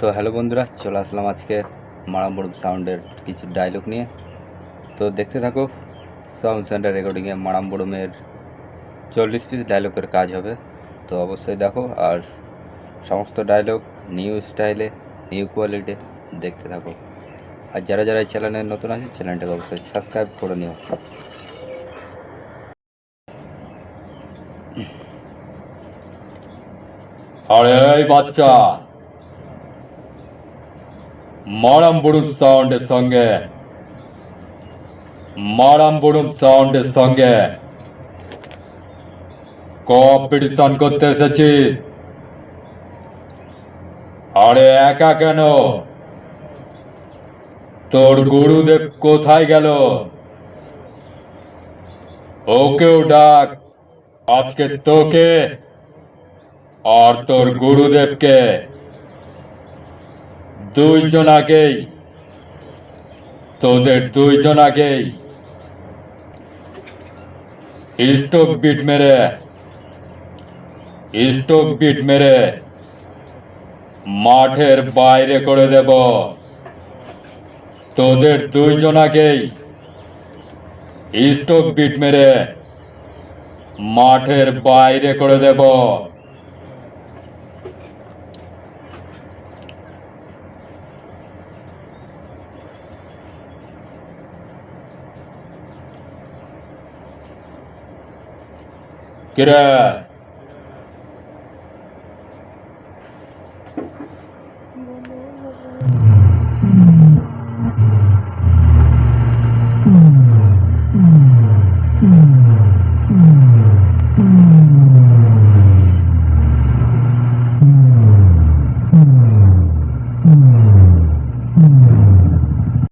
তো হ্যালো বন্ধুরা, চলে আসলাম আজকে মারামবড়ুম সাউন্ডের কিছু ডায়লগ নিয়ে। তো দেখতে থাকো সাউন্ড সেন্টার রেকর্ডিংয়ে মারামবড়ুমের চল্লিশ পিস ডায়লগের কাজ হবে। তো অবশ্যই দেখো, আর সমস্ত ডায়লগ নিউ স্টাইলে নিউ কোয়ালিটি দেখতে থাকো। আর যারা যারা এই চ্যানেলে নতুন আছে চ্যানেলটাকে অবশ্যই সাবস্ক্রাইব করে নিও। আরে বাচ্চা! মারাম বড়ুম সাউন্ডের সঙ্গে মারাম বড়ুম সাউন্ডের সঙ্গে কম্পিটিশন করতে এসেছি আরে একা কেন তোর গুরুদেব কোথায় গেল ওকেও ডাক আজকে তোকে আর তোর গুরুদেবকে দুইজন আগেই, তোদের দুইজন আগেই। স্টোক বিট মেরে, স্টোক বিট মেরে মাঠের বাইরে করে দেব। তোদের দুইজন আগেই স্টোক বিট মেরে মাঠের বাইরে করে দেব। কিরে